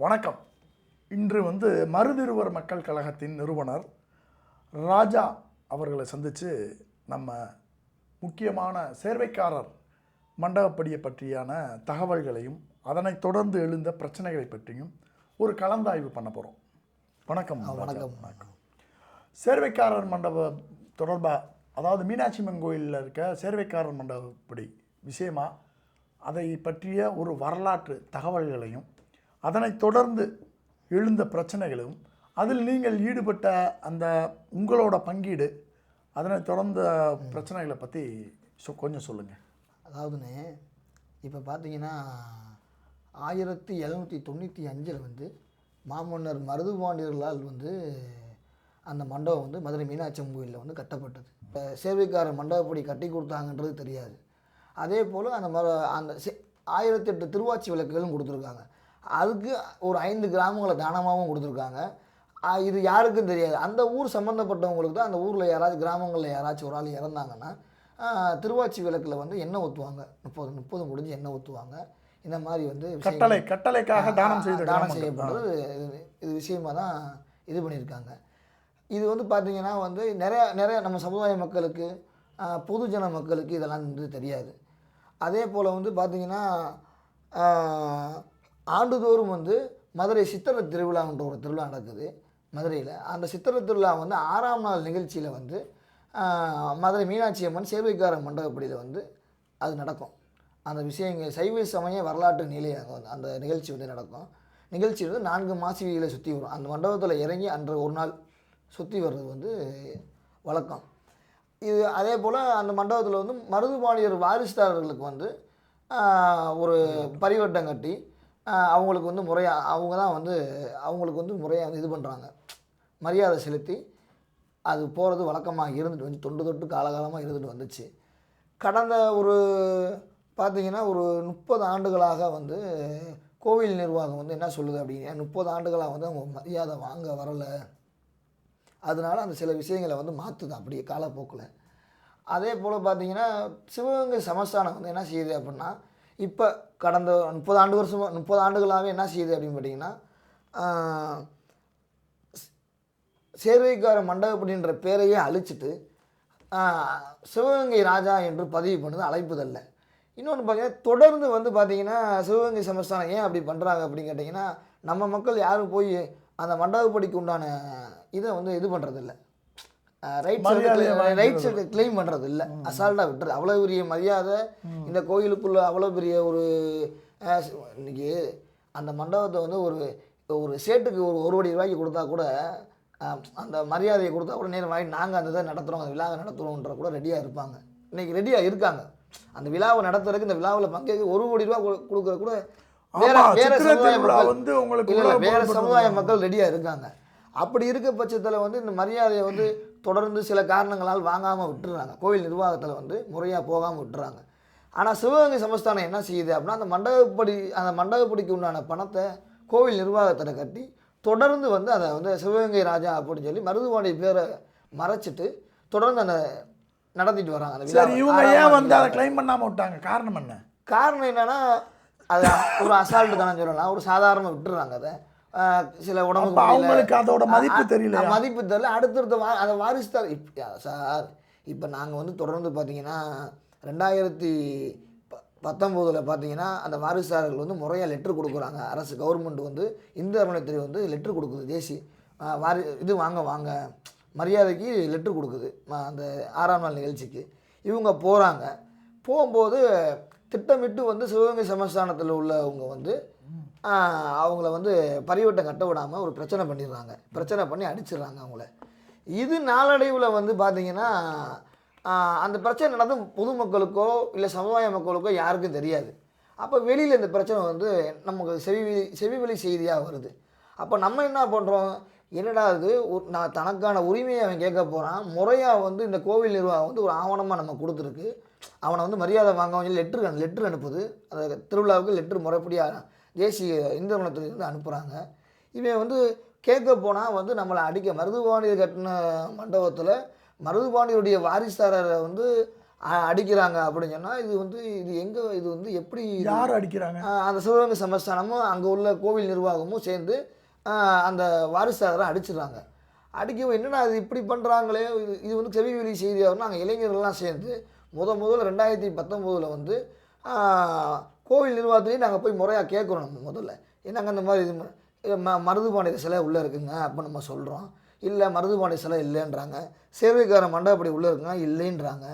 வணக்கம் இன்று வந்து மருதிருவர் மக்கள் கழகத்தின் நிறுவனர் ராஜா அவர்களை சந்தித்து நம்ம முக்கியமான சேர்வைக்காரர் மண்டபப்படியை பற்றியான தகவல்களையும் அதனைத் தொடர்ந்து எழுந்த பிரச்சனைகளை பற்றியும் ஒரு கலந்தாய்வு பண்ண போகிறோம் வணக்கம். வணக்கம். வணக்கம் சேர்வைக்காரர் மண்டபம் தொடர்பாக அதாவது மீனாட்சி அம்மன் கோயிலில் இருக்க சேர்வைக்காரர் மண்டபப்படி விஷயமா அதை பற்றிய ஒரு வரலாற்று தகவல்களையும் அதனைத் தொடர்ந்து எழுந்த பிரச்சனைகளும் அதில் நீங்கள் ஈடுபட்ட அந்த உங்களோட பங்கீடு அதனை தொடர்ந்த பிரச்சனைகளை பற்றி சொ கொஞ்சம் சொல்லுங்கள் அதாவதுண்ணே இப்போ பார்த்தீங்கன்னா ஆயிரத்தி எழுநூற்றி தொண்ணூற்றி அஞ்சில் வந்து மாமன்னர் மருதுபாண்டியர்களால் வந்து அந்த மண்டபம் வந்து மதுரை மீனாட்சி கோயிலில் வந்து கட்டப்பட்டது. இப்போ சேவைக்காரர் மண்டபப்படி கட்டி கொடுத்தாங்கன்றது தெரியாது. அதே போல் அந்த ம அந்த ஆயிரத்தி எட்டு திருவாச்சி விளக்குகளும் கொடுத்துருக்காங்க. அதுக்கு ஒரு ஐந்து கிராமங்களை தானமாகவும் கொடுத்துருக்காங்க. இது யாருக்கும் தெரியாது. அந்த ஊர் சம்மந்தப்பட்டவங்களுக்கு தான் அந்த ஊரில் யாராச்சும் கிராமங்களில் யாராச்சும் ஒரு ஆள் இறந்தாங்கன்னா திருவாச்சி விளக்கில் வந்து எண்ணெய் ஊற்றுவாங்க முப்பது முப்பது முடிஞ்சு எண்ணெய் ஊற்றுவாங்க இந்த மாதிரி வந்து கட்டளை கட்டளைக்காக தானம் செய்த தானம். செய்யப்படுறது இது- இது விஷயமா தான் இது பண்ணியிருக்காங்க. இது வந்து பார்த்தீங்கன்னா வந்து நிறைய நிறைய நம்ம சமுதாய மக்களுக்கு பொதுஜன மக்களுக்கு இதெல்லாம் வந்து தெரியாது. அதே போல் வந்து பார்த்தீங்கன்னா ஆண்டுதோறும் வந்து மதுரை சித்திரை திருவிழான்ற ஒரு திருவிழா நடக்குது மதுரையில். அந்த சித்திரை திருவிழா வந்து ஆறாம் நாள் நிகழ்ச்சியில் வந்து மதுரை மீனாட்சி அம்மன் சேர்வைக்கார மண்டபப்படியில் வந்து அது நடக்கும். அந்த விஷயங்கள் சைவ சமய வரலாற்று நிலை வந்து அந்த நிகழ்ச்சி வந்து நடக்கும். நிகழ்ச்சி வந்து நான்கு மாசிகளை சுற்றி வரும். அந்த மண்டபத்தில் இறங்கி அன்று ஒரு நாள் சுற்றி வர்றது வந்து வழக்கம். இது அதே போல் அந்த மண்டபத்தில் வந்து மருதுபாணியர் வாரிசுதாரர்களுக்கு வந்து ஒரு பரிவட்டம் கட்டி அவங்களுக்கு வந்து முறையாக அவங்க தான் வந்து அவங்களுக்கு வந்து முறையாக வந்து இது பண்ணுறாங்க மரியாதை செலுத்தி அது போகிறது வழக்கமாக இருந்துட்டு வந்து தொண்டு தொட்டு காலகாலமாக இருந்துட்டு வந்துச்சு. கடந்த ஒரு பார்த்தீங்கன்னா ஒரு முப்பது ஆண்டுகளாக வந்து கோவில் நிர்வாகம் வந்து என்ன சொல்லுது அப்படின்னா முப்பது ஆண்டுகளாக வந்து அவங்க மரியாதை வாங்க வரலை. அதனால அந்த சில விஷயங்களை வந்து மாற்றுது அப்படியே காலப்போக்கில். அதே போல் பார்த்தீங்கன்னா சிவகங்கை சமஸ்தானம் வந்து என்ன செய்யுது அப்படின்னா இப்போ கடந்த முப்பது ஆண்டு வருஷமாக முப்பது ஆண்டுகளாகவே என்ன செய்யுது அப்படின்னு பார்த்தீங்கன்னா சேர்வைக்கார மண்டபம் மண்டபப்படின்ற பேரையே அழிச்சிட்டு சிவகங்கை ராஜா என்று பதிவு பண்ணது அழைப்புதல்ல இன்னொன்று பார்த்தீங்கன்னா தொடர்ந்து வந்து பார்த்தீங்கன்னா சிவகங்கை சமஸ்தானம் ஏன் அப்படி பண்ணுறாங்க அப்படின்னு கேட்டிங்கன்னா நம்ம மக்கள் யாரும் போய் அந்த மண்டபப்படிக்கு உண்டான இதை வந்து இது பண்ணுறதில்ல மரியாதையை வாங்கிக்கிறது. ரைட்ஸ் கிளைம் பண்ணுறது இல்லை அசால்ட்டாக விட்டுறது. அவ்வளோ பெரிய மரியாதை இந்த கோயிலுக்குள்ள அவ்வளோ பெரிய ஒரு இன்னைக்கு அந்த மண்டபத்தை வந்து ஒரு ஒரு சேட்டுக்கு ஒரு ஒரு கோடி ரூபாய்க்கு கொடுத்தா கூட அந்த மரியாதையை கொடுத்தா கூட நேரம் வாங்கி நாங்கள் அந்த இதை நடத்துகிறோம் அந்த விழாவை நடத்துகிறோன்ற கூட ரெடியாக இருப்பாங்க. இன்னைக்கு ரெடியாக இருக்காங்க. அந்த விழாவை நடத்துறதுக்கு இந்த விழாவில் பங்கேற்க ஒரு கோடி ரூபா கொடு- கொடுக்கற கூட வேற வேற சமுதாய மக்கள் வந்து உங்களுக்கு வேற சமுதாய. மக்கள் ரெடியாக இருக்காங்க. அப்படி இருக்க பட்சத்தில் வந்து இந்த மரியாதையை வந்து தொடர்ந்து சில காரணங்களால் வாங்காமல் விட்டுறாங்க. கோயில் நிர்வாகத்தில் வந்து முறையாக போகாமல் விட்டுறாங்க. ஆனால் சிவகங்கை சமஸ்தானம் என்ன செய்யுது அப்படின்னா அந்த மண்டபப்படி அந்த மண்டபப்படிக்கு உண்டான பணத்தை கோவில் நிர்வாகத்தில் கட்டி தொடர்ந்து வந்து அதை வந்து சிவகங்கை ராஜா அப்படின்னு சொல்லி மருதுவாடி பேரை மறைச்சிட்டு தொடர்ந்து அந்த நடத்திட்டு வராங்க அந்த சரி. இவங்க ஏன் வந்து அதை. கிளைம் பண்ணாமல் விட்டாங்க? காரணம் என்ன? காரணம் என்னன்னா அது ஒரு அசால்ட்டு தானே சொல்லலாம். ஒரு சாதாரண விட்டுறாங்க அதை. சில முடியல. அவங்களுக்கு அதோட மதிப்பு? அ- மதிப்பு தெரியல. அடுத்தடுத்த வா அந்த வாரிசுதார். இப் சார் இப்போ நாங்கள் வந்து தொடர்ந்து பார்த்தீங்கன்னா ரெண்டாயிரத்தி ப பத்தொம்போதில் பார்த்தீங்கன்னா அந்த வாரிசுதாரர்கள் வந்து முறையாக லெட்ரு கொடுக்குறாங்க. அரசு கவர்மெண்ட் வந்து இந்து அறநிலையத்துறை வந்து லெட்ரு கொடுக்குது. தேசி வாரி இது வாங்க வாங்க மரியாதைக்கு லெட்ரு கொடுக்குது. ம- அந்த ஆறாம் நாள் நிகழ்ச்சிக்கு. இவங்க போகிறாங்க போகும்போது திட்டமிட்டு வந்து சிவகங்கை சமஸ்தானத்தில் உள்ளவங்க வந்து அவங்கள வந்து பரிவட்டம் கட்ட விடாமல் ஒரு பிரச்சனை பண்ணிடுறாங்க. பிரச்சனை பண்ணி அடிச்சிடுறாங்க அவங்கள. இது நாளடைவில் வந்து பார்த்தீங்கன்னா அந்த பிரச்சனை நடந்து பொதுமக்களுக்கோ இல்லை சமுதாய மக்களுக்கோ யாருக்கும் தெரியாது. அப்போ வெளியில் இந்த பிரச்சனை வந்து நமக்கு செவி செவிவெளி செய்தியாக வருது. அப்போ நம்ம என்ன பண்ணுறோம் என்னடா இது? ஒரு- நான் தனக்கான உரிமையை அவன் கேட்க போகிறான் முறையாக வந்து இந்த கோவில் நிர்வாகம் வந்து ஒரு ஆவணமாக நம்ம கொடுத்துருக்கு. அவனை வந்து மரியாதை வாங்க சொல்லி லெட்ரு லெட்ரு அனுப்புது. அந்த திருவிழாவுக்கு லெட்ரு முறைப்படியாக தேசிய இந்து அறநிலையத்துறையிலிருந்து அனுப்புகிறாங்க இவன் வந்து கேட்க போனால் வந்து நம்மளை அடிக்க மருதுபாண்டியர் கட்டின மண்டபத்தில் மருதுபாண்டியருடைய வாரிசாரரை வந்து அடிக்கிறாங்க அப்படின்னு சொன்னால் இது வந்து இது எங்கே இது வந்து எப்படி யார் அடிக்கிறாங்க? அந்த சிவகங்கை சமஸ்தானமும் அங்கே உள்ள கோவில் நிர்வாகமும் சேர்ந்து அந்த வாரிசாரை அடிச்சிடுறாங்க. அடிக்கவும் என்னடா இது இப்படி பண்ணுறாங்களே இது இது வந்து செவி வெளி செய்தியாக நாங்கள் இளைஞர்கள்லாம் சேர்ந்து முத முதல்ல ரெண்டாயிரத்தி பத்தொம்போதில் வந்து கோவில் நிர்வாகத்துலேயும் நாங்கள் போய் முறையாக கேட்குறோம் நம்ம முதல்ல. என்னங்க இந்த மாதிரி இது ம- இது ம மருதுபாண்டிய சிலை உள்ளே இருக்குங்க அப்போ நம்ம சொல்கிறோம் இல்லை மருதுபாண்டிய சிலை இல்லைன்றாங்க. சேவைக்கார மண்டபப்படி உள்ளே இருக்குங்க இல்லைன்றாங்க.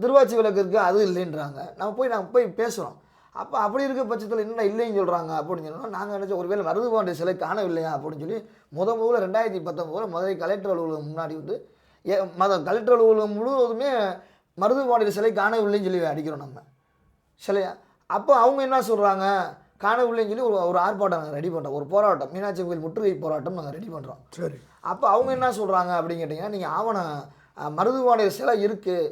திருவாச்சி விளக்கு இருக்குது அது இல்லைன்றாங்க. நம்ம போய் நாங்கள் போய் பேசுகிறோம் அப்போ அப்படி இருக்க பட்சத்தில் என்ன இல்லைன்னு சொல்கிறாங்க அப்படின்னு சொன்னால் நாங்கள் நினச்சோம் ஒருவேளை மருதுபாண்டிய சிலை காணவில்லையா அப்படின்னு சொல்லி முத முதல்ல ரெண்டாயிரத்தி பத்தொம்போதில் மதுரை கலெக்டர் அலுவலகம் முன்னாடி வந்து ஏ மத கலெக்டர் அலுவலகம் முழுவதுமே மருதுபாண்டிய சிலை காணவில்லைன்னு சொல்லி அடிக்கிறோம் நம்ம. சிலையா? அப்போ அவங்க என்ன சொல்கிறாங்க காணவில்லைன்னு சொல்லி ஒரு ஒரு ஆர்ப்பாட்டம் நாங்கள் ரெடி பண்ணுறோம் ஒரு போராட்டம். மீனாட்சி கோயில் முற்றுகை போராட்டம் நாங்கள் ரெடி பண்ணுறோம் சரி. அப்போ அவங்க என்ன சொல்கிறாங்க அப்படின்னு கேட்டிங்கன்னா நீங்கள் ஆவணம் அஹ், மருதுபாண்டிய சிலை இருக்குது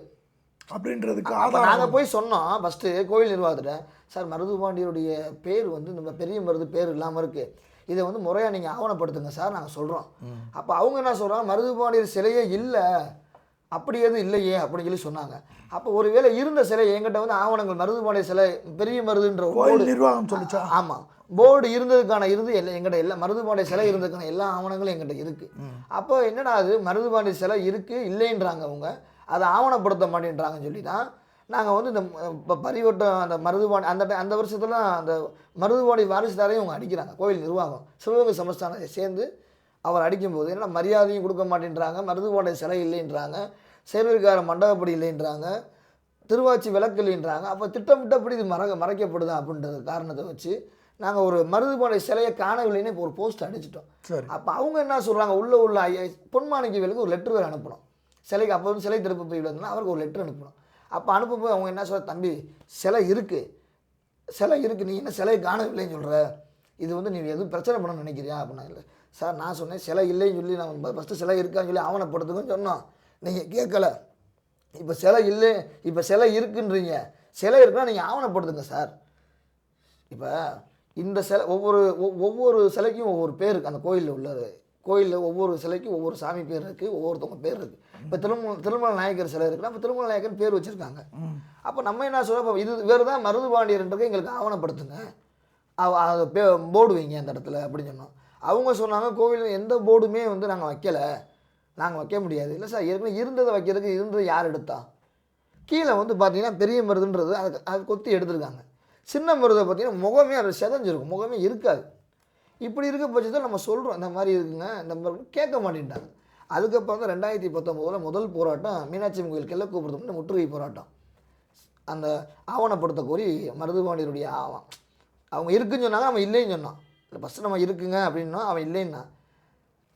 அப்படின்றதுக்கு நாங்கள் போய் சொன்னோம். ஃபஸ்ட்டு கோயில் நிர்வாகத்தில் சார் மருதுபாண்டியருடைய பேர் வந்து நம்ம பெரிய மருது பேர் இல்லாமல் இருக்குது இதை வந்து முறையாக நீங்கள் ஆவணப்படுத்துங்க சார் நாங்கள் சொல்கிறோம் அப்போ அவங்க என்ன சொல்கிறாங்க மருதுபாண்டியர் சிலையே இல்லை. அப்படி எதுவும் இல்லையே அப்படின்னு சொல்லி சொன்னாங்க. அப்போ ஒருவேளை இருந்த சிலை எங்கிட்ட வந்து ஆவணங்கள் மருதுபாண்டிய சிலை பெரிய மருதுன்ற ஒரு கோயில் நிர்வாகம் சொல்லிச்சா? ஆமாம் போர்டு இருந்ததுக்கான இருந்து எல்லாம் எங்கிட்ட எல்லா மருதுபாண்டிய சிலை இருந்ததுக்கான எல்லா ஆவணங்களும் எங்கிட்ட இருக்குது அப்போ என்னடா அது? மருதுபாண்டிய சிலை இருக்குது இல்லைன்றாங்க அவங்க. அதை ஆவணப்படுத்த மாட்டேன்றாங்கன்னு சொல்லி தான் நாங்கள் வந்து இந்த இப்போ பரிவட்டம் அந்த மருதுபாண்டி அந்த அந்த வருஷத்துல அந்த மருதுபாண்டி வாரிசுதாரையும் அவங்க அடிக்கிறாங்க கோயில் நிர்வாகம். சிவகங்கை சமஸ்தானத்தை சேர்ந்து அவர் அடிக்கும்போது என்ன மரியாதையும் கொடுக்க மாட்டேன்றாங்க மருதுபாண்டிய சிலை இல்லைன்றாங்க. சேர்விற்கார மண்டபப்படி இல்லைன்றாங்க திருவாச்சி விளக்கு இல்லைன்றாங்க அப்போ திட்டமிட்டபடி இது மறக்க மறைக்கப்படுதா அப்படின்றது காரணத்தை வச்சு நாங்கள் ஒரு மருதுபாண்டிய சிலையை காணவில்லைன்னு இப்போ ஒரு போஸ்ட் அடிச்சிட்டோம். அப்போ அவங்க என்ன சொல்கிறாங்க உள்ள உள்ள ஐயா பொன்மாணிக்கவேலுக்கு ஒரு லெட்டர் வேறு அனுப்பணும். சிலைக்கு அப்போ வந்து சிலை திறப்பு போய் அவருக்கு ஒரு லெட்டர் அனுப்பணும். அப்போ அனுப்பும்போது அவங்க என்ன சொல்ற தம்பி சிலை இருக்குது சிலை இருக்குது நீ என்ன சிலை காணவில்லைன்னு சொல்கிற இது வந்து நீ எதுவும் பிரச்சனை பண்ண நினைக்கிறியா? அப்படின்னா இல்லை. சார் நான் சொன்னேன் சிலை இல்லைன்னு சொல்லி நான் ஃபஸ்ட்டு சிலை இருக்கான்னு சொல்லி ஆவணப்படுத்துங்கன்னு சொன்னோம். நீங்கள் கேட்கல. இப்போ சிலை இல்லை இப்போ சிலை இருக்குன்றீங்க. சிலை இருக்குன்னா நீங்கள் ஆவணப்படுத்துங்க சார். இப்போ இந்த சிலை ஒவ்வொரு ஒவ்- ஒவ்வொரு சிலைக்கும் ஒவ்வொரு பேர் இருக்குது அந்த கோயிலில் உள்ளது. கோயிலில் ஒவ்வொரு சிலைக்கும் ஒவ்வொரு சாமி பேர் இருக்குது ஒவ்வொருத்தவங்க பேர் இருக்குது இப்போ திருமல திருமல நாயக்கர் சிலை இருக்குன்னா இப்போ திருமல நாயக்கர் பேர் வச்சுருக்காங்க. அப்போ நம்ம என்ன சொல்கிறோம் இப்போ இது வேறு தான் மருதுபாண்டியர்ன்றது எங்களுக்கு ஆவணப்படுத்துங்க. அது போர்டு வைங்க அந்த இடத்துல அப்படின்னு சொன்னோம். அவங்க சொன்னாங்க கோவில் எந்த போர்டுமே வந்து நாங்கள் வைக்கலை. நாங்கள் வைக்க முடியாது. இல்லை சார் ஏற்கனவே இருந்ததை வைக்கிறதுக்கு இருந்தது யார் எடுத்தா? கீழே வந்து பார்த்தீங்கன்னா பெரிய மருதுன்றது அது அது கொத்தி எடுத்திருக்காங்க. சின்ன மருதை பார்த்தீங்கன்னா முகமே அது செதஞ்சிருக்கும். முகமே இருக்காது. இப்படி இருக்க பட்சத்தில் நம்ம சொல்கிறோம் இந்த மாதிரி இருக்குங்க இந்த மாதிரி கேட்க மாட்டேன்ட்டாங்க. அதுக்கப்புறம் வந்து ரெண்டாயிரத்தி பத்தொம்போதில் முதல் போராட்டம் மீனாட்சி கோயில் கிள்ள கிழக்கூபுரத்துக்கு முற்றுகை போராட்டம். அந்த ஆவணப்படுத்த கோரி மருதுபாண்டியருடைய ஆவம் அவங்க இருக்குன்னு சொன்னாங்க அவன் இல்லைன்னு சொன்னான். ஃபஸ்ட்டு நம்ம இருக்குங்க அப்படின்னா அவன் இல்லைன்னா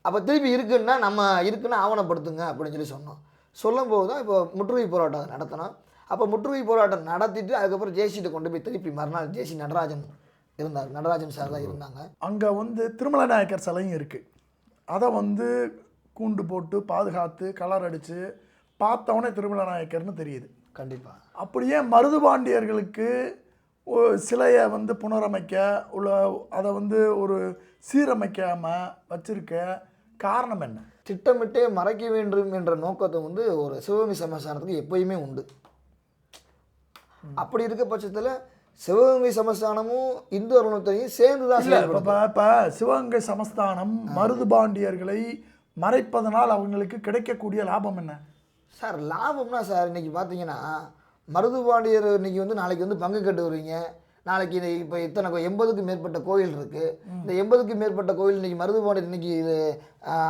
அப்போ திருப்பி இருக்குன்னா நம்ம இருக்குன்னு ஆவணப்படுத்துங்க அப்படின்னு சொல்லி சொன்னோம். சொல்லும்போது தான் இப்போ முற்றுகை போராட்டம் நடத்தினோம் அப்போ முற்றுகை போராட்டம் நடத்திட்டு அதுக்கப்புறம் ஜேசிட்ட கொண்டு போய் திருப்பி மறுநாள் ஜேசி நடராஜன் இருந்தார். நடராஜன் சார் தான் இருந்தாங்க. அங்கே வந்து திருமல நாயக்கர் சிலையும் இருக்குது அதை வந்து கூண்டு போட்டு பாதுகாத்து கலர் அடித்து பார்த்தவொடனே திருமல நாயக்கர்னு தெரியுது. கண்டிப்பாக அப்படியே மருதுபாண்டியர்களுக்கு சிலையை வந்து புனரமைக்க உள்ள அதை வந்து ஒரு சீரமைக்காமல் வச்சிருக்க காரணம் என்ன? திட்டமிட்டே மறைக்க வேண்டும் என்ற நோக்கத்தை வந்து ஒரு சிவகங்கை சமஸ்தானத்துக்கு எப்பயுமே உண்டு. அப்படி இருக்க பட்சத்தில் சிவகங்கை சமஸ்தானமும் இந்து அருணத்தையும் சேர்ந்து தான் இல்லை இப்போ இப்போ சிவகங்கை சமஸ்தானம் மருதுபாண்டியர்களை மறைப்பதனால் அவங்களுக்கு கிடைக்கக்கூடிய லாபம் என்ன? சார் லாபம்னா சார் இன்னைக்கு பார்த்தீங்கன்னா மருதுபாண்டியர் இன்னைக்கு வந்து நாளைக்கு வந்து பங்கு கட்டு வருவீங்க நாளைக்கு இது இப்போ இத்தனை கோ- எண்பதுக்கும் மேற்பட்ட கோயில் இருக்குது இந்த எண்பதுக்கும் மேற்பட்ட கோயில் இன்னைக்கு போன இன்னைக்கு இது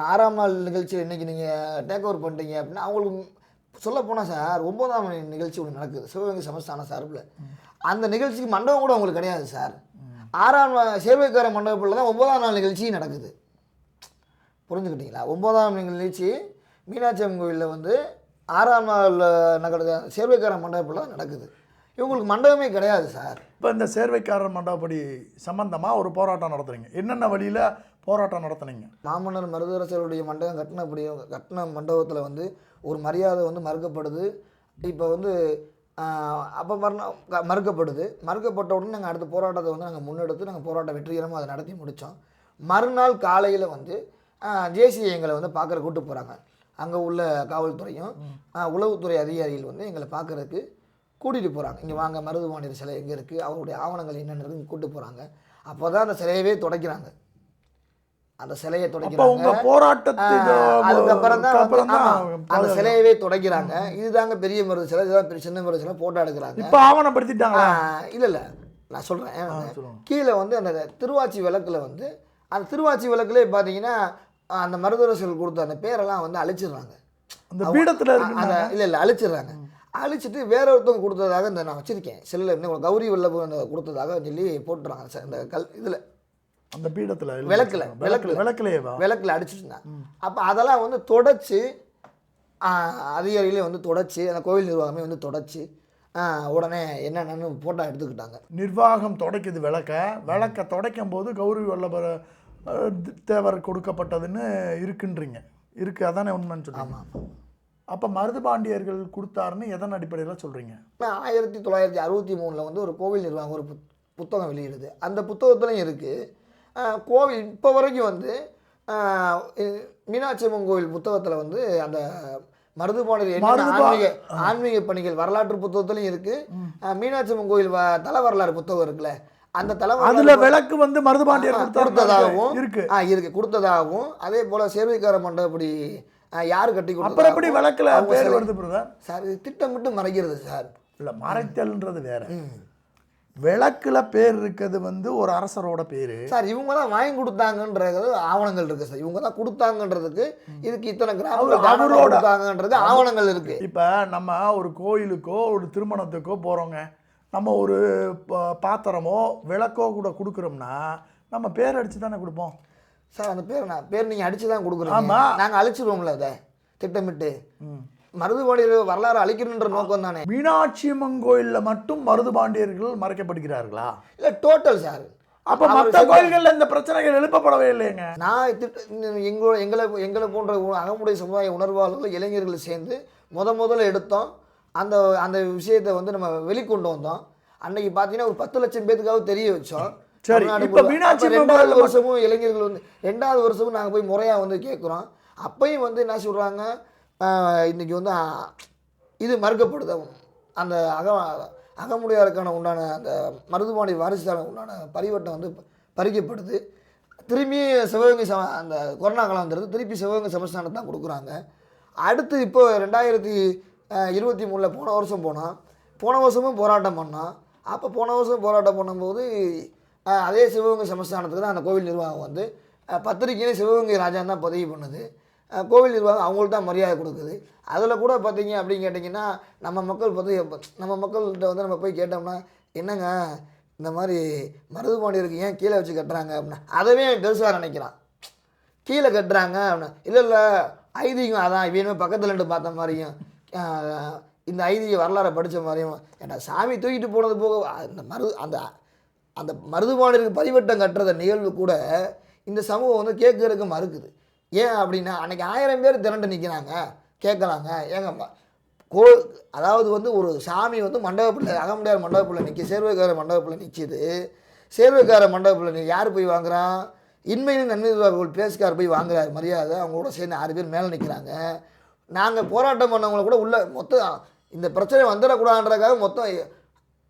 ஆறாம் நாள் நிகழ்ச்சியில் இன்னைக்கு நீங்கள் டேக் ஓவர் பண்ணுறீங்க அப்படின்னா அவங்களுக்கு சொல்ல போனால் சார் ஒன்பதாம் மணி நிகழ்ச்சி ஒன்று நடக்குது. சிவகங்கை சமஸ்தான சார்பில். அந்த நிகழ்ச்சிக்கு மண்டபம் கூட அவங்களுக்கு கிடையாது சார். ஆறாம் சேவைக்கார சேர்வைக்கார மண்டபத்தில் தான் ஒன்பதாம் நாள் நிகழ்ச்சி நடக்குது. புரிஞ்சுக்கிட்டீங்களா? ஒன்பதாம் நிகழ்ச்சி மீனாட்சி அம்மன் கோயிலில் வந்து ஆறாம் நாள் நடக்கிற சேர்வைக்கார மண்டபத்தில் தான் நடக்குது. இவங்களுக்கு மண்டபமே கிடையாது சார். இப்போ இந்த சேர்வைக்காரர் மண்டபப்படி சம்பந்தமாக ஒரு போராட்டம் நடத்துறீங்க. என்னென்ன வழியில் போராட்டம் நடத்துனீங்க? மாமன்னர் மருதரசருடைய மண்டபம் கட்டினபடி கட்டின மண்டபத்தில் வந்து ஒரு மரியாதை வந்து மறுக்கப்படுது. இப்போ வந்து அப்போ மரண மறுக்கப்படுது. மறுக்கப்பட்ட உடனே நாங்கள் அடுத்த போராட்டத்தை வந்து நாங்கள் முன்னெடுத்து நாங்கள் போராட்டம் வெற்றிகரமாக அதை நடத்தி முடித்தோம் மறுநாள் காலையில் வந்து ஜேசி எங்களை வந்து பார்க்குற கூட்டு போகிறாங்க அங்கே உள்ள காவல்துறையும் உளவுத்துறை அதிகாரிகள் வந்து எங்களை பார்க்கறதுக்கு கூட்டிகிட்டு போகிறாங்க இங்கே வாங்க மருதுபாண்டியர் சிலை எங்கே இருக்குது அவருடைய ஆவணங்கள் என்னென்னு கூப்பிட்டு போகிறாங்க அப்போ தான் அந்த சிலையவே துடைக்கிறாங்க. அந்த சிலையை துடைக்கிறாங்க. அதுக்கப்புறம் தான் அந்த சிலையவே துடைக்கிறாங்க. இதுதாங்க பெரிய மருது சிலை இதுதான் பெரிய சின்ன மருது சிலை போட்டோ எடுக்கிறாங்க. இப்ப ஆவணப்படுத்திட்டாங்களா? ஆஹ் இல்ல இல்ல. நான் சொல்றேன். சொல்லுங்க. கீழே வந்து அந்த திருவாச்சி விளக்குல வந்து அந்த திருவாச்சி விளக்குலே பார்த்தீங்கன்னா அந்த மருதரசர்கள் கொடுத்த அந்த பேரெல்லாம் வந்து அழிச்சிடுறாங்க. அந்த பீடத்துல அந்த இல்லை இல்லை அழிச்சிடுறாங்க. அழிச்சிட்டு வேற ஒருத்தவங்க கொடுத்ததாக இந்த நான் வச்சிருக்கேன். செல்லில் இன்னும் கௌரி வல்லபு அந்த கொடுத்ததாக சொல்லி போட்டுறாங்க ச- இந்த கல் இதில். அந்த பீடத்துல. விளக்குல, விளக்குல விளக்குல. விளக்கில் அடிச்சிட்டு இருந்தாங்க அப்போ அதெல்லாம் வந்து தொடச்சி அதிகாரிகளே வந்து தொடச்சி அந்த கோவில் நிர்வாகமே வந்து தொடச்சி உடனே என்னென்னு ஃபோட்டோ எடுத்துக்கிட்டாங்க. நிர்வாகம் துடைக்குது விளக்க. விளக்க துடைக்கும் போது கௌரி வல்லபர தேவர் கொடுக்கப்பட்டதுன்னு இருக்குன்றீங்க. இருக்கு அதானே உண்மைன்னு சொல்றீங்க? ஆமாம் அப்ப மருதுபாண்டியர்கள் கொடுத்தாருன்னு எதன் அடிப்படையில சொல்றீங்க? ஆயிரத்தி தொள்ளாயிரத்தி அறுபத்தி மூணில் வந்து ஒரு கோவில் நிர்வாகம் ஒரு புத்- புத்தகம் வெளியிடுது. அந்த புத்தகத்துலையும் இருக்குது கோவில் இப்போ வரைக்கும் வந்து மீனாட்சி அம்மன் கோவில் புத்தகத்தில் வந்து அந்த மருதுபாண்டியர் ஆன்மீக ஆன்மீக பணிகள் வரலாற்று புத்தகத்துலையும் இருக்குது மீனாட்சி அம்மன் கோவில் வ தல வரலாறு புத்தகம் இருக்குல்ல அந்த தல அதுல விளக்கு வந்து மருதுபாண்டியர் கொடுத்ததாகவும் இருக்கு. இருக்கு கொடுத்ததாகவும் அதே போல சேர்வைக்கார மண்டபப்படி யார் கட்டி அப்புறம் எப்படி அவங்க பேர் வருது பிரதர்? சார் இது திட்டமிட்டு மறைக்கிறது சார். இல்ல மறைத்தல்ன்றது வேற. விளக்குல பேர் இருக்கிறது வந்து ஒரு அரசரோட பேரு. சார் இவங்க தான் வாங்கி கொடுத்தாங்கன்றது ஆவணங்கள் இருக்கு சார். இவங்க தான் கொடுத்தாங்கன்றதுக்கு இதுக்கு இத்தனை தானமா அவரோட- கொடுத்தாங்கன்றது ஆவணங்கள் இருக்கு. இப்ப நம்ம ஒரு கோயிலுக்கோ ஒரு திருமணத்துக்கோ போறோங்க. நம்ம ஒரு பாத்திரமோ விளக்கோ கூட கொடுக்குறோம்னா நம்ம பேர் அடிச்சு தானே கொடுப்போம்? சார் அந்த பேர் நான் பேர் நீங்க அடிச்சு தான் கொடுக்குறீங்க. ஆமா. நாங்க அழிச்சிருவோம்ல அதை திட்டமிட்டு. மருதுபாடியர் வரலாறு அழிக்கணுன்ற நோக்கம் தானே. மீனாட்சி அம்மன் கோயில்ல மட்டும் மருதுபாண்டியர்கள் மறைக்கப்படுகிறார்களா? இல்ல டோட்டல் சார். அப்ப மற்ற கோயில்கள்ல இந்த பிரச்சனைகள் எழுப்பப்படவே இல்லையேங்க நான் எங்களோட எங்களை எங்களை போன்ற அகமுடைய சமுதாய உணர்வாளர்கள் இளைஞர்கள் சேர்ந்து முத முதல்ல எடுத்தோம். அந்த அந்த விஷயத்தை வந்து நம்ம வெளிக்கொண்டு வந்தோம். அன்னைக்கு பார்த்தீங்கன்னா ஒரு பத்து லட்சம் பேத்துக்காவது தெரிய வச்சோம். சரி, இப்ப. மீனாட்சி ரெண்டாவது வருஷமும் இளைஞர்கள் வந்து ரெண்டாவது வருஷமும் நாங்கள் போய் முறையாக வந்து கேட்குறோம் அப்பயும் வந்து என்ன சொல்கிறாங்க இன்னைக்கு வந்து இது மறுக்கப்படுது. அந்த அக அகமுடையாருக்கான உண்டான அந்த மருதுபாண்டி வாரிசுதான உண்டான பரிவட்டம் வந்து பறிக்கப்படுது. திரும்பி சிவகங்கை சம அந்த கொரோனா காலம் வந்துடுது திருப்பி சிவகங்கை சமஸ்தானத்தை தான் கொடுக்குறாங்க. அடுத்து இப்போ ரெண்டாயிரத்தி இருபத்தி மூணில் போன வருஷம் போனோம் போன வருஷமும் போராட்டம் பண்ணோம் அப்போ போன வருஷம் போராட்டம் பண்ணும்போது அதே சிவகங்கை சமஸ்தானத்துக்கு தான் அந்த கோவில் நிர்வாகம் வந்து பத்திரிகையிலே சிவகங்கை ராஜா தான் பதிவு பண்ணுது. கோவில் நிர்வாகம் அவங்களுக்கு தான் மரியாதை கொடுக்குது. அதில் கூட பார்த்தீங்க அப்படின்னு கேட்டிங்கன்னா நம்ம மக்கள் பார்த்து நம்ம மக்கள்கிட்ட வந்து நம்ம போய் கேட்டோம்னா என்னங்க இந்த மாதிரி மருதுபாண்டியருக்கு ஏன் கீழே வச்சு கட்டுறாங்க அப்படின்னா. அதவே பெருசாக நினைக்கிறான். கீழே கட்டுறாங்க அப்படின்னா. இல்லை இல்லை ஐதீகம் அதான் இவனுமே பக்கத்தில் இருந்து பார்த்த மாதிரியும் இந்த ஐதீக வரலாறை படித்த மாதிரியும் ஏன்னா சாமி தூக்கிட்டு போனது போக அந்த மருது அந்த அந்த மருதுபாண்டியருக்கு பதிவட்டம் கட்டுறத நிகழ்வு கூட இந்த சமூகம் வந்து கேட்கறதுக்கு மறுக்குது. ஏன் அப்படின்னா அன்றைக்கி ஆயிரம் பேர் திரண்டு நிற்கிறாங்க கேட்குறாங்க. ஏங்க கோ அதாவது வந்து ஒரு சாமி வந்து மண்டபப்பில் அகமுடையார் மண்டபப்பில் நிற்கி சேர்வைக்கார மண்டபத்தில் நிற்கிது சேர்வைக்கார மண்டபத்தில் நீ யார் போய் வாங்குறான்? இன்மையில் நன்மைகள் பேசுக்கார் போய் வாங்குறாரு. மரியாதை அவங்க கூட சேர்ந்து ஆறு பேர் மேலே நிற்கிறாங்க நாங்கள் போராட்டம் பண்ணவங்கள கூட உள்ள மொத்தம் இந்த பிரச்சனை வந்துடக்கூடாதுன்றக்காக மொத்தம்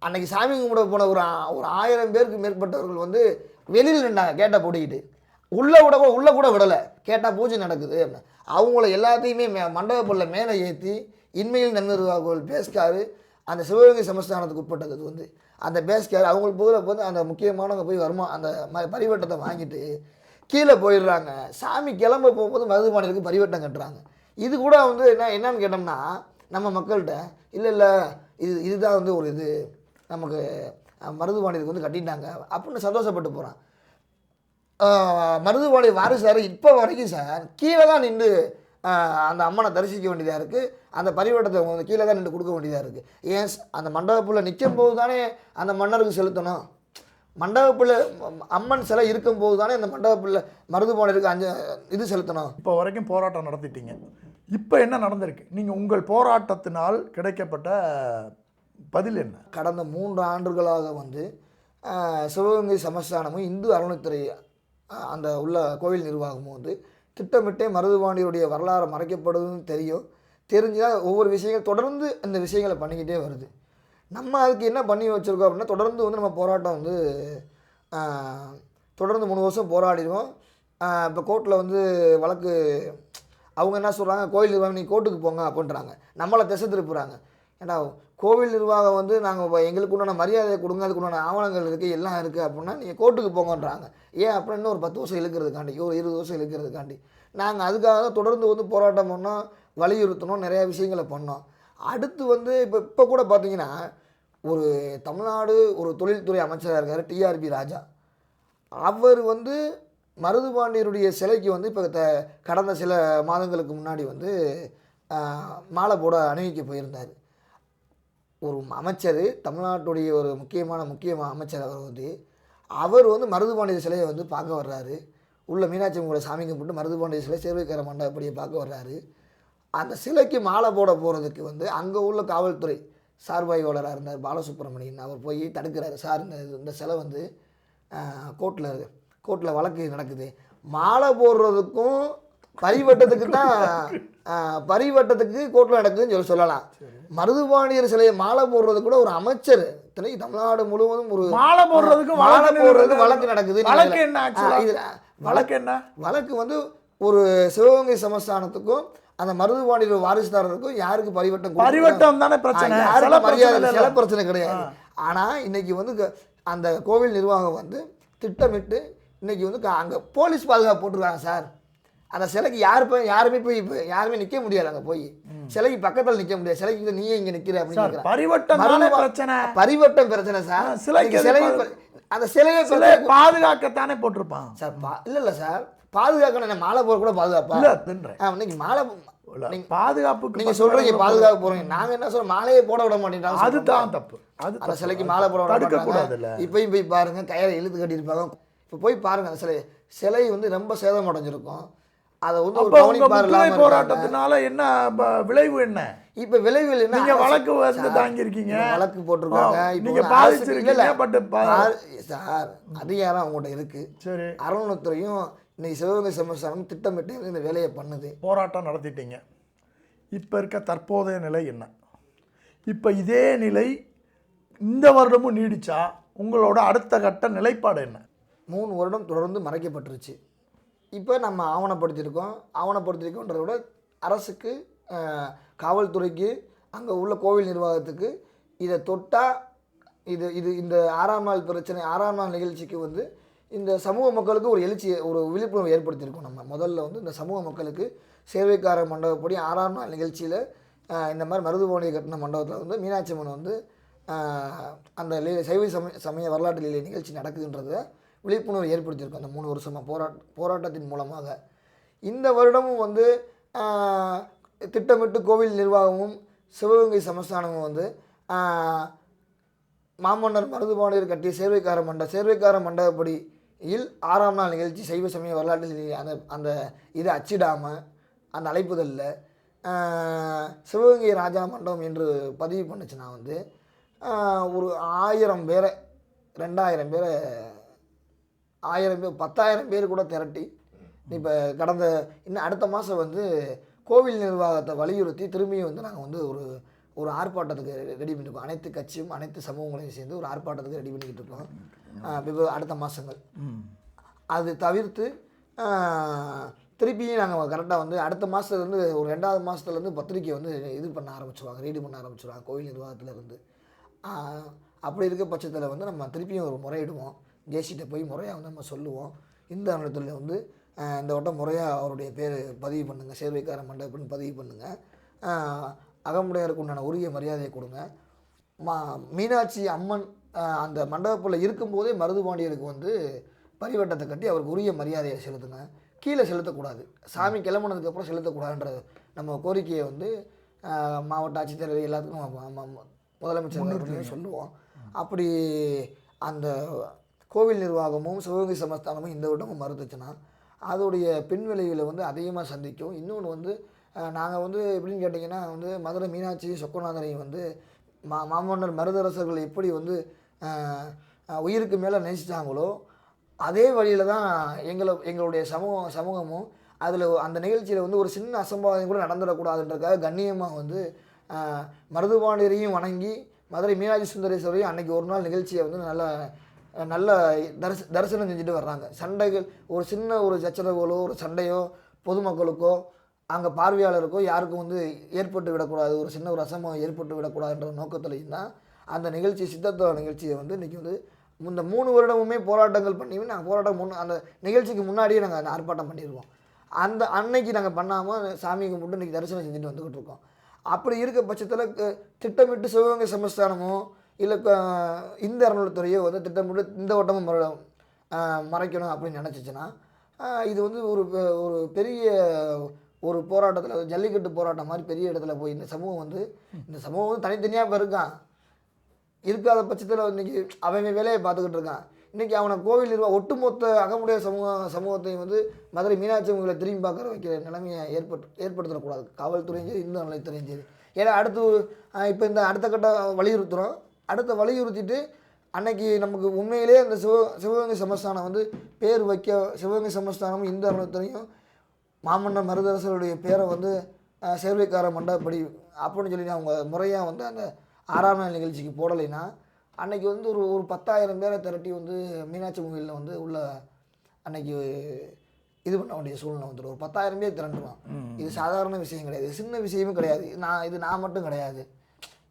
அன்னைக்கு சாமி கும்பிட போன ஒரு ஒரு ஆயிரம் பேருக்கு மேற்பட்டவர்கள் வந்து வெளியில் நின்றாங்க கேட்டை போட்டிக்கிட்டு உள்ளே விட கூட உள்ளே கூட விடலை. கேட்டால் பூஜை நடக்குது அவங்கள எல்லாத்தையுமே மே மண்டபப்பொருளில் மேலே ஏற்றி இன்மையில் நன்னிர்வாகங்கள் பேஸ்காரு அந்த சிவகங்கை சமஸ்தானத்துக்கு உட்பட்டது அது வந்து. அந்த பேஸ்கார் அவங்களுக்கு போகிற போது அந்த முக்கியமானவங்க போய் வருமா அந்த ம பரிவட்டத்தை வாங்கிட்டு கீழே போயிடுறாங்க. சாமி கிளம்ப போகும்போது மருதுபாண்டியருக்கு பரிவட்டம் கட்டுறாங்க. இது கூட வந்து என்ன என்னன்னு கேட்டோம்னா நம்ம மக்கள்கிட்ட இல்லை இல்லை இது இதுதான் வந்து ஒரு இது. நமக்கு அஹ், வந்து கட்டிட்டாங்க. அப்படின்னு சந்தோஷப்பட்டு போகிறான் மருதுபாண்டிய வாரிசார் இப்போ வரைக்கும் சார் கீழே தான் நின்று அந்த அம்மனை தரிசிக்க வேண்டியதாக இருக்குது அந்த பரிவட்டத்தை வந்து கீழே தான் நின்று கொடுக்க வேண்டியதாக இருக்குது ஏன் அந்த மண்டபப்புல நிற்கும் போது தானே அந்த மன்னருக்கு செலுத்தணும். மண்டபப்புல அம்மன் சிலை இருக்கும் போது தானே அந்த மண்டபப்புள்ள மருதுபாண்டியருக்கு அஞ்சு இது செலுத்தணும். இப்போ வரைக்கும் போராட்டம் நடத்திட்டீங்க. இப்போ என்ன நடந்திருக்கு? நீங்கள் உங்கள் போராட்டத்தினால் கிடைக்கப்பட்ட பதில் என்ன? கடந்த மூன்று ஆண்டுகளாக வந்து சிவகங்கை சமஸ்தானமும் இந்து அறநிலைத்துறை அந்த உள்ள கோவில் நிர்வாகமும் வந்து திட்டமிட்டே மருதுபாண்டியருடைய வரலாறு மறைக்கப்படுதுன்னு தெரியும். தெரிஞ்சால் ஒவ்வொரு விஷயங்கள் தொடர்ந்து இந்த விஷயங்களை பண்ணிக்கிட்டே வருது. நம்ம அதுக்கு என்ன பண்ணி வச்சுருக்கோம் அப்படின்னா தொடர்ந்து வந்து நம்ம போராட்டம் வந்து தொடர்ந்து மூணு வருஷம் போராடிடுவோம். இப்போ கோர்ட்டில் வந்து வழக்கு அவங்க என்ன சொல்கிறாங்க கோயில் நிர்வாகம் நீ கோர்ட்டுக்கு போங்க அப்படின்றாங்க. நம்மளை திசை திருப்புறாங்க. ஏன்னா கோவில் நிர்வாகம் வந்து நாங்கள் எங்களுக்கு உண்டான மரியாதையை கொடுங்க அதுக்கு உண்டான ஆவணங்கள் இருக்குது எல்லாம் இருக்குது அப்படின்னா நீங்கள் கோர்ட்டுக்கு போங்கன்றாங்க. ஏன் அப்படின்னா இன்னும் ஒரு பத்து வருஷம் இழுக்கிறதுக்காண்டி ஒரு இருபது வருஷம் இழுக்கிறதுக்காண்டி. நாங்கள் அதுக்காக தான் தொடர்ந்து வந்து போராட்டம் பண்ணோம் வலியுறுத்தணும் நிறையா விஷயங்களை பண்ணோம். அடுத்து வந்து இப்போ இப்போ கூட பார்த்தீங்கன்னா ஒரு தமிழ்நாடு ஒரு தொழில்துறை அமைச்சராக இருக்கார் டிஆர்பி ராஜா. அவர் வந்து மருதுபாண்டியருடைய சிலைக்கு வந்து இப்போ த கடந்த சில மாதங்களுக்கு முன்னாடி வந்து மாலை போட அணிவிக்க போயிருந்தார். ஒரு அமைச்சர் தமிழ்நாட்டுடைய ஒரு முக்கியமான முக்கிய அமைச்சர் அவர் வந்து அவர் வந்து மருதுபாண்டிய சிலையை வந்து பார்க்க வர்றாரு. உள்ள மீனாட்சி அம்மன் சாமி கும்பிட்டு மருதுபாண்டிய சிலை சேர்வைக்கார மண்டபப்படியை பார்க்க வர்றாரு. அந்த சிலைக்கு மாலை போட போகிறதுக்கு வந்து அங்கே உள்ள காவல்துறை சார்பாய்வாளராக இருந்தார் பாலசுப்ரமணியன். அவர் போய் தடுக்கிறாரு. சார் இந்த இந்த சிலை வந்து கோர்ட்டில் கோர்ட்டில் வழக்கு நடக்குது. மாலை போடுறதுக்கும் பரிவட்டத்துக்கு தான் பரிவட்டத்துக்கு கோர்ட்டில் நடக்குதுன்னு சொல்லி சொல்லலாம். மருதுபாண்டியர் சிலையை மாலை போடுறது கூட ஒரு அமைச்சர். இத்தனைக்கு தமிழ்நாடு முழுவதும் ஒரு மாலை போடுறதுக்கு மாலை போடுறதுக்கு நடக்குது. வழக்கு நடக்குது வழக்கு என்ன வழக்கு என்ன? வழக்கு வந்து ஒரு சிவகங்கை சமஸ்தானத்துக்கும் அந்த மருதுபாண்டியர் வாரிசுதாரருக்கும் யாருக்கு பரிவட்டம்? பரிவட்டம் தானே பிரச்சனை. யாருக்கு மரியாதை பிரச்சனை சில. பிரச்சனை கிடையாது. ஆனா இன்னைக்கு வந்து அந்த கோவில் நிர்வாகம் வந்து திட்டமிட்டு இன்னைக்கு வந்து அங்க போலீஸ் பாதுகாப்பு போட்டிருக்காங்க சார். அந்த சிலைக்கு யாரு போய் யாருமே போய் இப்ப யாருமே நிக்க முடியாது அங்க போய். சிலைக்கு பக்கத்துல நிக்க முடியாது. சிலைக்கு நீயே இங்க நிக்கிற அப்படின்னு. பரிவட்டம் பிரச்சனை? பரிவட்டம் பிரச்சனை சார். சிலைக்கு ப- அந்த சிலையை சிலை பாதுகாக்கத்தானே போட்டிருப்பான். சார் பா- இல்ல இல்ல சார். பாதுகாக்கணும். மாலை போட கூட பாதுகாப்பா? இல்ல இன்னைக்கு மாலை இல்ல, நீங்க பாதுகாப்புக்கு நீங்க சொல்றீங்க பாதுகாப்பு போறீங்க. நாங்க என்ன சொல்றோம்? மாலையே போட விட மாட்டேங்கிறாங்க அதுதான் தப்பு. அது அந்த. சிலைக்கு மாலை போட விட மாட்டாங்க இப்பயும் போய் பாருங்க கயிறை இழுத்து கட்டியிருப்பாங்க. இப்போ போய் பாருங்க அந்த சிலை சிலை வந்து ரொம்ப சேதம் அடைஞ்சிருக்கும் அதை வந்து ஒரு கவனிப்பார். போராட்டத்தினால என்ன விளைவு என்ன? இப்ப விளைவில் என்ன? நீங்க அரசு- வழக்கு வந்து தாங்கியிருக்கீங்க. வழக்கு போட்டிருக்காங்க. ஆ, இப்போ நீங்க வந்து அரசுக்கு- பாதிச்சிருக்கீங்க, இல்ல, இல்ல. but பா- ஆ- சார் அதிகாரம் அவங்கள்ட்ட இருக்கு. சரி. அறநிலைத்துறையும் இன்னைக்கு சிவகங்கை சமஸ்தானம் திட்டமிட்டு இந்த வேலையை பண்ணுது. போராட்டம் நடத்திட்டீங்க. இப்போ இருக்க தற்போதைய நிலை என்ன? இப்போ இதே நிலை இந்த வருடமும் நீடிச்சா உங்களோட அடுத்த கட்ட நிலைப்பாடு என்ன? மூணு வருடம் தொடர்ந்து மறைக்கப்பட்டுருச்சு. இப்போ நம்ம ஆவணப்படுத்தியிருக்கோம். ஆவணப்படுத்தியிருக்கோன்றத விட அரசுக்கு காவல்துறைக்கு அங்கே உள்ள கோவில் நிர்வாகத்துக்கு இதை தொட்டால் இது இது இந்த ஆறாம் நாள் பிரச்சனை ஆறாம் நாள் நிகழ்ச்சிக்கு வந்து இந்த சமூக மக்களுக்கு ஒரு எழுச்சி ஒரு விழிப்புணர்வு ஏற்படுத்தியிருக்கோம் நம்ம. முதல்ல வந்து இந்த சமூக மக்களுக்கு சேவைக்கார மண்டபப்படி ஆறாம் நாள் நிகழ்ச்சியில் இந்த மாதிரி மருதுபாண்டிய கட்டின மண்டபத்தில் வந்து மீனாட்சி அம்மன் வந்து அந்த லீ சைவ சமய சமய வரலாற்று லீலை நிகழ்ச்சி நடக்குதுன்றதை விழிப்புணர்வு ஏற்படுத்தியிருக்கோம் அந்த மூணு வருஷமாக போராட் போராட்டத்தின் மூலமாக. இந்த வருடமும் வந்து திட்டமிட்டு கோவில் நிர்வாகமும் சிவகங்கை சமஸ்தானமும் வந்து மாமன்னர் மருதுபாண்டியர் கட்டிய சேர்வைக்கார மண்ட சேர்வைக்கார மண்டபப்படியில் ஆறாம் நாள் நிகழ்ச்சி சைவ சமய வரலாற்றில் அந்த அந்த இதை அச்சிடாமல் அந்த அழைப்புதலில் சிவகங்கை ராஜா மண்டபம் என்று பதிவு பண்ணுச்சுன்னா வந்து ஒரு ஆயிரம் பேரை ரெண்டாயிரம் பேரை ஆயிரம் பேர் பத்தாயிரம் பேர் கூட திரட்டி இப்போ கடந்த இன்னும் அடுத்த மாதம் வந்து கோவில் நிர்வாகத்தை வலியுறுத்தி திரும்பியும் வந்து நாங்கள் வந்து ஒரு ஒரு ஆர்ப்பாட்டத்துக்கு ரெடி பண்ணிருக்கோம். அனைத்து கட்சியும் அனைத்து சமூகங்களையும் சேர்ந்து ஒரு ஆர்ப்பாட்டத்துக்கு ரெடி பண்ணிக்கிட்டு இருக்கோம். அடுத்த மாதங்கள் அது தவிர்த்து திருப்பியும் நாங்கள் கரெக்டாக வந்து அடுத்த மாதத்துலேருந்து ஒரு ரெண்டாவது மாதத்துலேருந்து பத்திரிக்கை வந்து இது பண்ண ஆரம்பிச்சிருவாங்க ரீடு பண்ண ஆரம்பிச்சிருவாங்க கோவில் நிர்வாகத்திலேருந்து. அப்படி இருக்க பட்சத்தில் வந்து நம்ம திருப்பியும் ஒரு முறையிடுவோம். ஜேசிட்ட போய் முறையாக வந்து நம்ம சொல்லுவோம். இந்த அறநிலையத்தில் வந்து இந்த வட்டம் முறையாக அவருடைய பேர் பதிவு பண்ணுங்கள் சேர்வைக்கார மண்டபம்னு பதிவு பண்ணுங்கள் அகமுடையாருக்கு உண்டான உரிய மரியாதையை கொடுங்க. மா மீனாட்சி அம்மன் அந்த மண்டபத்தில் இருக்கும்போதே மருதுபாண்டியருக்கு வந்து பரிவட்டத்தை கட்டி அவருக்கு உரிய மரியாதையை செலுத்துங்க. கீழே செலுத்தக்கூடாது. சாமி கிளம்புனதுக்கப்புறம் செலுத்தக்கூடாதுன்ற நம்ம கோரிக்கையை வந்து மாவட்ட ஆட்சித்தலைவர் எல்லாத்துக்கும் முதலமைச்சர் சொல்லுவோம். அப்படி அந்த கோவில் நிர்வாகமும் சிவகங்கை சமஸ்தானமும் இந்த வருடமும் மறுத்துச்சுன்னா அதோடைய பின்விளைவுகளை வந்து அதிகமாக சந்திக்கும். இன்னொன்று வந்து நாங்கள் வந்து எப்படின்னு கேட்டிங்கன்னா வந்து மதுரை மீனாட்சி சொக்கநாதனையும் வந்து மா மாமன்னர் மருதரசர்கள் எப்படி வந்து உயிருக்கு மேலே நினச்சிட்டாங்களோ அதே வழியில் தான் எங்களை எங்களுடைய சமூகம் சமூகமும் அதில் அந்த நிகழ்ச்சியில் வந்து ஒரு சின்ன அசம்பாவிதம் கூட நடந்துடக்கூடாதுன்றக்காக கண்ணியமாக வந்து மருதுபாண்டியரையும் வணங்கி மதுரை மீனாட்சி சுந்தரேஸ்வரையும் அன்றைக்கி ஒரு நாள் நிகழ்ச்சியை வந்து நல்லா நல்ல தரிச தரிசனம் செஞ்சுட்டு வர்றாங்க. சண்டைகள் ஒரு சின்ன ஒரு சச்சரவுகளோ ஒரு சண்டையோ பொதுமக்களுக்கோ அங்கே பார்வையாளருக்கோ யாருக்கும் வந்து ஏற்பட்டு விடக்கூடாது. ஒரு சின்ன ஒரு அசம்பவம் ஏற்பட்டு விடக்கூடாதுன்ற நோக்கத்துலையும் தான் அந்த நிகழ்ச்சி சித்தத்துவ நிகழ்ச்சியை வந்து இன்றைக்கி வந்து இந்த மூணு வருடமுமே போராட்டங்கள் பண்ணி நாங்கள் போராட்டம் முன் அந்த நிகழ்ச்சிக்கு முன்னாடியே நாங்கள் அந்த ஆர்ப்பாட்டம் பண்ணிடுவோம் அந்த அன்னைக்கு நாங்கள் பண்ணாமல் சாமி கும்பிட்டு இன்றைக்கி தரிசனம் செஞ்சுட்டு வந்துக்கிட்டு இருக்கோம். அப்படி இருக்க பட்சத்தில் திட்டமிட்டு சிவகங்கை சமஸ்தானமோ இல்லை இந்த அறநிலைத்துறையோ வந்து திட்டமிட்டு இந்த வட்டமும் மற மறைக்கணும் அப்படின்னு நினச்சிச்சின்னா இது வந்து ஒரு பெ- ஒரு பெரிய ஒரு போராட்டத்தில் ஜல்லிக்கட்டு போராட்டம் மாதிரி பெரிய இடத்துல போய் இந்த சமூகம் வந்து இந்த சமூகம் வந்து தனித்தனியாக இப்போ இருக்கான். இருக்காத பட்சத்தில் இன்றைக்கி அவன் வேலையை பார்த்துக்கிட்டு இருக்கான். இன்றைக்கி அவனை கோவில் நிர்வாக ஒட்டுமொத்த அகமுடைய சமூக சமூகத்தையும் வந்து மதுரை மீனாட்சி அம்மங்களை திரும்பி பார்க்குற வைக்கிற நிலைமையை ஏற்பட்டு ஏற்படுத்தக்கூடாது. காவல்துறையும் சரி இந்து நிலையத்துறையும் சரி. ஏன்னா அடுத்து இப்போ இந்த அடுத்த கட்ட வலியுறுத்துகிறோம் அடுத்த வலியுறுத்திட்டு அன்னைக்கு நமக்கு உண்மையிலேயே அந்த சிவ சிவகங்கை சமஸ்தானம் வந்து பேர் வைக்க சிவகங்கை சமஸ்தானமும் இந்து அறநிலையத்துறையும் மாமன்னர் மருதரசருடைய பேரை வந்து சேர்வைக்கார மண்டபப்படி அப்படின்னு சொல்லி அவங்க முறையாக வந்து அந்த ஆறாம் நாள் நிகழ்ச்சிக்கு போடலைன்னா அன்னைக்கு வந்து ஒரு ஒரு பத்தாயிரம் பேரை திரட்டி வந்து மீனாட்சி கோயிலில் வந்து உள்ள அன்னைக்கு இது பண்ண வேண்டிய சூழ்நிலை வந்துடும். ஒரு பத்தாயிரம் பேர் திரண்டுவான் இது சாதாரண விஷயம் கிடையாது. சின்ன விஷயமும் கிடையாது. நான் இது நான் மட்டும் கிடையாது.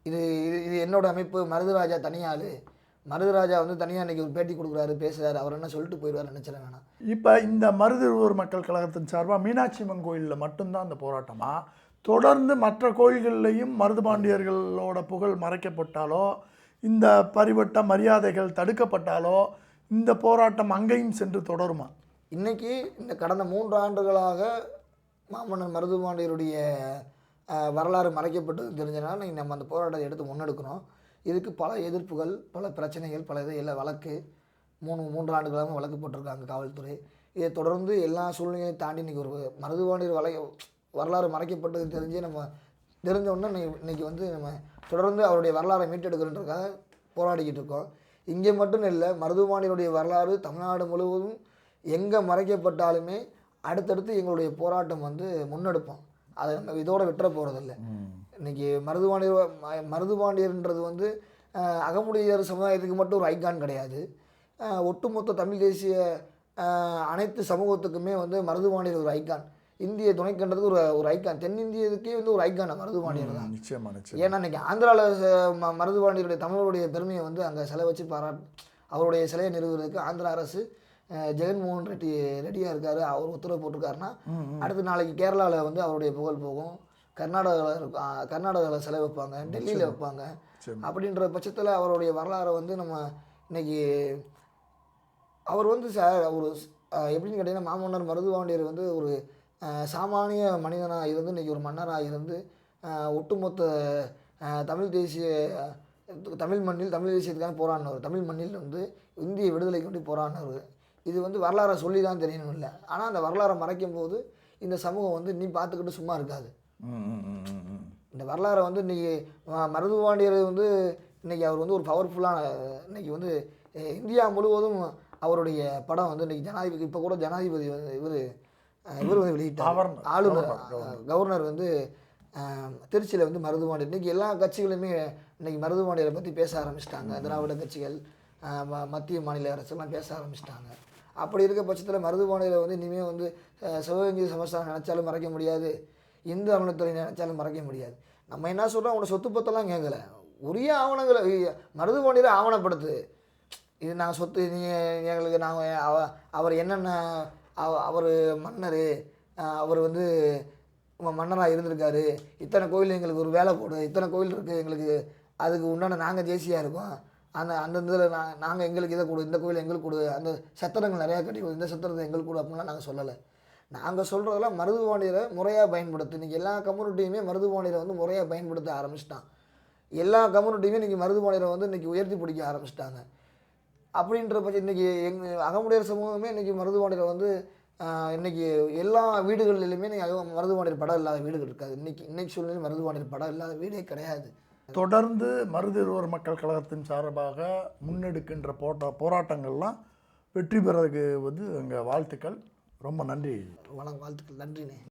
இது இது இது என்னோட அமைப்பு மருதுராஜா தனியாள். மருதுராஜா வந்து தனியாக இன்னைக்கு ஒரு பேட்டி கொடுக்குறாரு பேசுகிறாரு அவர் என்ன சொல்லிட்டு போயிடுவார் நினச்சிட வேணாம். இப்போ இந்த மருதூர் மக்கள் கழகத்தின் சார்பாக மீனாட்சி அம்மன் கோயிலில் மட்டும்தான் அந்த போராட்டமா? தொடர்ந்து மற்ற கோயில்கள்லையும் மருதுபாண்டியர்களோட புகழ் மறைக்கப்பட்டாலோ இந்த பரிவட்ட மரியாதைகள் தடுக்கப்பட்டாலோ இந்த போராட்டம் அங்கேயும் சென்று தொடருமா? இன்னைக்கு இந்த கடந்த மூன்று ஆண்டுகளாக மாமன்னர் மருதுபாண்டியருடைய வரலாறு மறைக்கப்பட்டது தெரிஞ்சனால நீங்கள் நம்ம அந்த போராட்டத்தை எடுத்து முன்னெடுக்கிறோம் இதுக்கு பல எதிர்ப்புகள் பல பிரச்சனைகள் பல இது இல்லை வழக்கு மூணு மூன்று ஆண்டுகளாக வழக்கு போட்டிருக்காங்க காவல்துறை. இதை தொடர்ந்து எல்லா சூழ்நிலையும் தாண்டி இன்னைக்கு ஒரு மருதுபாண்டியர் வலை வரலாறு மறைக்கப்பட்டது தெரிஞ்சு நம்ம தெரிஞ்சோடனே இன்னைக்கு இன்னைக்கு வந்து நம்ம தொடர்ந்து அவருடைய வரலாறை மீட்டெடுக்கிறதுக்காக போராடிக்கிட்டு இருக்கோம். இங்கே மட்டும் இல்லை மருதுபாண்டியருடைய வரலாறு தமிழ்நாடு முழுவதும் எங்கே மறைக்கப்பட்டாலுமே அடுத்தடுத்து எங்களுடைய போராட்டம் வந்து முன்னெடுப்போம். அதை இதோட விட்டுற போகிறதில்ல இன்னைக்கு மருதுபாண்டியர் மருதுபாண்டியர்ன்றது வந்து அகமுடையர் சமுதாயத்துக்கு மட்டும் ஒரு ஐகான் கிடையாது. ஒட்டுமொத்த தமிழ் தேசிய அனைத்து சமூகத்துக்குமே வந்து மருதுபாண்டியர் ஒரு ஐகான் இந்திய துணைக்கண்டத்துக்கு ஒரு ஒரு ஐகான் தென்னிந்தியத்துக்கே வந்து ஒரு ஐகான் மருதுபாண்டியர் தான். நிச்சயமா ஏன்னா இன்னைக்கு ஆந்திராவில் மருதுபாண்டியருடைய தமிழருடைய பெருமையை வந்து அங்கே சிலை வச்சு பாராட் அவருடைய சிலையை நிறுவுறதுக்கு ஆந்திரா அரசு ஜெகன்மோகன் ரெட்டி ரெடியாக இருக்காரு. அவர் உத்தரவு போட்டிருக்காருன்னா அடுத்து நாளைக்கு கேரளாவில் வந்து அவருடைய புகழ் போகும். கர்நாடகாவில் இருக்கும் கர்நாடகாவில் சிலை வைப்பாங்க டெல்லியில் வைப்பாங்க. அப்படின்ற பட்சத்தில் அவருடைய வரலாறை வந்து நம்ம இன்னைக்கு அவர் வந்து சார் அஹ், எப்படின்னு கேட்டிங்கன்னா மாமன்னர் மருதுபாண்டியர் வந்து ஒரு சாமானிய மனிதனாக இருந்து இன்னைக்கு ஒரு மன்னராக இருந்து ஒட்டுமொத்த தமிழ் தேசிய தமிழ் மண்ணில் தமிழ் தேசியத்துக்காக போராடினவர். தமிழ் மண்ணில் வந்து இந்திய விடுதலைக்கு வேண்டி போராடினவர். இது வந்து வரலாறை சொல்லி தான் தெரியணும் இல்லை ஆனால் அந்த வரலாறை மறைக்கும் போது இந்த சமூகம் வந்து நீ பார்த்துக்கிட்டு சும்மா இருக்காது. இந்த வரலாறை வந்து இன்றைக்கி மருதுபாண்டியர் வந்து இன்றைக்கி அவர் வந்து ஒரு பவர்ஃபுல்லான இன்னைக்கு வந்து இந்தியா முழுவதும் அவருடைய படம் வந்து இன்றைக்கி ஜனாதிபதி இப்போ கூட ஜனாதிபதி வந்து இவர் இவர் வந்து வெளியிட்டார். ஆளுநர் கவர்னர், வந்து திருச்சியில் வந்து மருதுபாண்டியர் இன்றைக்கி எல்லா கட்சிகளுமே இன்றைக்கி மருதுபாண்டியரை பற்றி பேச ஆரம்பிச்சிட்டாங்க. திராவிட கட்சிகள் மத்திய மாநில அரசெல்லாம் பேச ஆரம்பிச்சிட்டாங்க. அப்படி இருக்க பட்சத்தில் மருதுபாண்டியரை வந்து இனிமேல் வந்து சிவகங்கை சமஸ்தானம் நினச்சாலும் மறைக்க முடியாது. இந்து அறநிலைத்துறை நினைச்சாலும் மறைக்க முடியாது. நம்ம என்ன சொல்கிறோம் உங்களோட சொத்து பத்தெல்லாம் கேட்கல உரிய ஆவணங்களை இ- ஆவணப்படுத்து. இது நாங்கள் சொத்து நீங்கள் எங்களுக்கு நாங்கள் அவ அவர் என்னென்ன அவர் மன்னர் அவர் வந்து மன்னராக இருந்திருக்காரு. இத்தனை கோயில் எங்களுக்கு ஒரு வேலை போடு. இத்தனை கோயில் இருக்குது எங்களுக்கு. அதுக்கு உண்டான நாங்கள் ஜேசியாக இருக்கோம். அந்த அந்த இதில் நான் நாங்கள் எங்களுக்கு இதை கொடு இந்த கோயில் எங்களுக்கு கொடு அந்த சத்திரங்கள் நிறையா கட்டி கொடு இந்த சத்திரத்தை எங்களுக்கு கொடு அப்படின்லாம் நாங்கள் சொல்லலை. நாங்கள் சொல்கிறதெல்லாம் மருதுபாண்டியரை முறையாக பயன்படுத்து இன்றைக்கி எல்லா கம்யூனிட்டியுமே மருதுபாண்டியரை வந்து முறையாக பயன்படுத்த ஆரம்பிச்சிட்டான். எல்லா கம்யூனிட்டியுமே இன்றைக்கி மருதுபாண்டியரை வந்து இன்றைக்கி உயர்த்தி பிடிக்க ஆரம்பிச்சிட்டாங்க. அப்படின்ற பட்சம் இன்றைக்கி எங்கள் அகமுடையர் சமூகமே இன்றைக்கி மருதுபாண்டியர் வந்து இன்றைக்கி இன்னைக்கு எல்லா வீடுகளிலுமே நீங்கள் மருதுபாண்டியர் படம் இல்லாத வீடுகள் இருக்காது. இன்னைக்கு இன்னைக்கு சூழ்நிலை மருதுபாண்டியர் படம் இல்லாத வீடே கிடையாது. தொடர்ந்து மருதிருவர் மக்கள் கழகத்தின் சார்பாக முன்னெடுக்கின்ற போட்ட போராட்டங்கள்லாம் வெற்றி பெறதுக்கு வந்து எங்கள் வாழ்த்துக்கள். ரொம்ப நன்றி. வணக்கம் வாழ்த்துக்கள். நன்றிண்ணே.